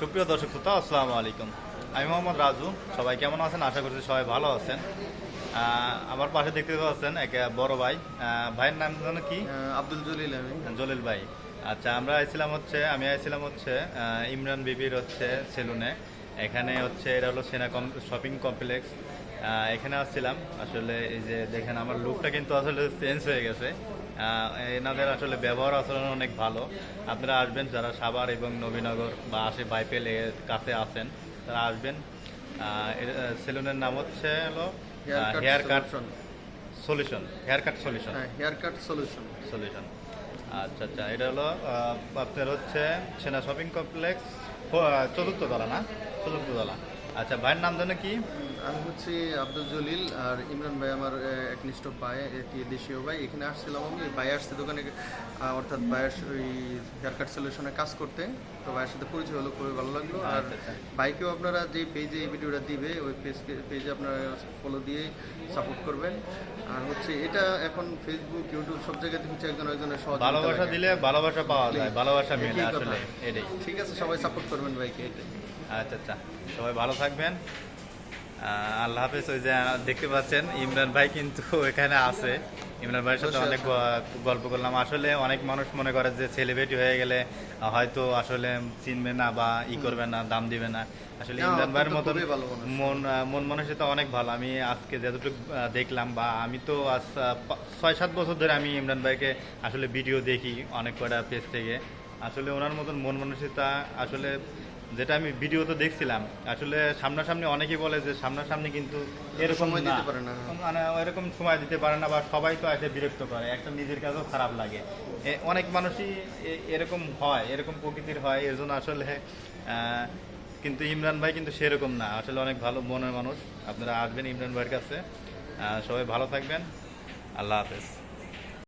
সুপ্রিয় দর্শক শ্রোতা আসসালামু আলাইকুম। আমি মোহাম্মদ রাজু সবাই কেমন আছেন? আশা করছি সবাই ভালো আছেন। আমার পাশে দেখতে পাচ্ছেন এক বড় ভাই। ভাইয়ের নাম যেন কি? আব্দুল জলিল আমি। জলিল ভাই। আচ্ছা আমরা আইছিলাম হচ্ছে আমি আইছিলাম হচ্ছে ইমরান বিবির হচ্ছে সেলুনে। এখানে হচ্ছে এটা হলো সেনা কম শপিং কমপ্লেক্স। এখানে আসছিলাম। আসলে এই যে দেখেন আমার লুকটা কিন্তু আসলে চেঞ্জ হয়ে গেছে। এনাদের আসলে ব্যবহার আচরণ অনেক ভালো। আপনারা আসবেন যারা সাভার এবং নবীনগর বা আশে বাইপেল এর কাছে আছেন তারা আসবেন। সেলুনের নাম হচ্ছে হলো hair cut solution hair cut solution হ্যাঁ হেয়ার কাট সলিউশন সলিউশন আচ্ছা আচ্ছা এটা হলো আপনার হচ্ছে সেনা শপিং কমপ্লেক্স চতুর্থ তলা না? চতুর্থ তলা। আচ্ছা ভাইয়ের নাম জানো কি? আমি হচ্ছে আব্দুল জলিল আর ইমরান ভাই আমার একনিষ্ঠ ভাই একটি দেশীয় ভাই। এখানে আসছিলাম আমি ভাই আসছে দোকানে অর্থাৎ ভাইয়ের ওই হেয়ার কাট সলিউশনে কাজ করতে। তো ভাইয়ের সাথে পরিচয় হলো খুবই ভালো লাগল। আর আচ্ছা, আচ্ছা। আপনারা যে পেজে এই ভিডিওটা দিবে ওই পেজ পেজে আপনারা ফলো দিয়ে সাপোর্ট করবেন। আর হচ্ছে এটা এখন ফেসবুক ইউটিউব সব জায়গাতে হচ্ছে একজন একজনের সহযোগিতা ভালোবাসা দিলে ভালোবাসা পাওয়া যায় ভালোবাসা মেলে আসলে এটাই। ঠিক আছে সবাই সাপোর্ট করবেন ভাইকে। আচ্ছা আচ্ছা। সবাই ভালো থাকবেন। আল্লাহ হাফেজ ওই যে দেখতে পাচ্ছেন ইমরান ভাই কিন্তু এখানে আছে। ইমরান ভাইয়ের সাথে অনেক গল্প করলাম। আসলে অনেক মানুষ মনে করে যে সেলিব্রিটি হয়ে গেলে হয়তো আসলে চিনবে না বা ই করবে না দাম দিবে না। আসলে ইমরান ভাইয়ের মতো। মন মন মানসিকতা অনেক ভালো। আমি আজকে যতটুকু দেখলাম বা আমি তো আজ ছয় সাত বছর ধরে আমি ইমরান ভাইকে আসলে ভিডিও দেখি অনেক কটা পেজ থেকে। আসলে ওনার মতন মন মানসিকতা আসলে যেটা আমি ভিডিওতে দেখছিলাম আসলে সামনাসামনি অনেকেই বলে যে সামনাসামনি কিন্তু এরকম সময় দিতে পারে না। মানে এরকম সময় দিতে পারে না বা সবাই তো এসে বিরক্ত করে একটা নিজের কাছেও খারাপ লাগে। অনেক মানুষই এরকম হয় এরকম প্রকৃতির হয় এর জন্য আসলে কিন্তু ইমরান ভাই কিন্তু সেরকম না। আসলে অনেক ভালো মনের মানুষ। আপনারা আসবেন ইমরান ভাইয়ের কাছে। সবাই ভালো থাকবেন। আল্লাহ হাফেজ।